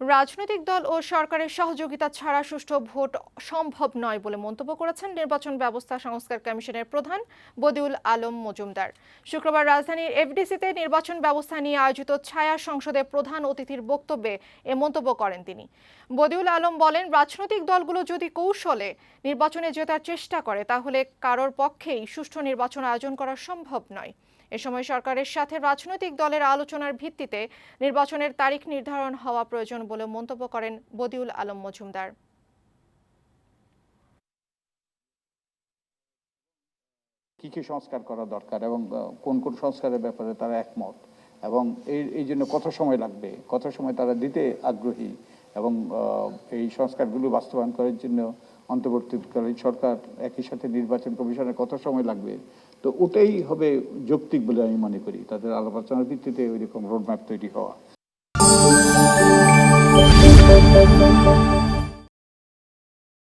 রাজনৈতিক দল ও সরকারের সহযোগিতা ছাড়া সুষ্ঠু ভোট সম্ভব নয় বলে মন্তব্য করেছেন নির্বাচন ব্যবস্থা সংস্কার কমিশনের প্রধান বদিউল আলম মজুমদার। শুক্রবার রাজধানীর এফডিসিতে নির্বাচন ব্যবস্থা নিয়ে আয়োজিত ছায়া সংসদে প্রধান অতিথির বক্তব্যে এ মন্তব্য করেন তিনি। বদিউল আলম বলেন, রাজনৈতিক দলগুলো যদি কৌশলে নির্বাচনে জেতার চেষ্টা করে, তাহলে কারোর পক্ষেই সুষ্ঠু নির্বাচন আয়োজন করা সম্ভব নয়। এ সময় সরকারের সাথে রাজনৈতিক দলের আলোচনার ভিত্তিতে নির্বাচনের তারিখ নির্ধারণ হওয়া প্রয়োজন বলে মন্তব্য করেন বদিউল আলম মজুমদার। কি কি সংস্কার করা দরকার এবং কোন কোন সংস্কারের ব্যাপারে তারা একমত? এবং এই এই জন্য কত সময় লাগবে? কত সময় তারা দিতে আগ্রহী? এবং এই সংস্কারগুলো বাস্তবায়ন করার জন্য অন্তর্বর্তীকালীন সরকার একই সাথে নির্বাচন কমিশনের কত সময় লাগবে? তো ওটাই হবে যৌক্তিক বলে আমি মনে করি। তাদের আলোচনার ভিত্তিতে ওই রকম রোডম্যাপ তৈরি হওয়া।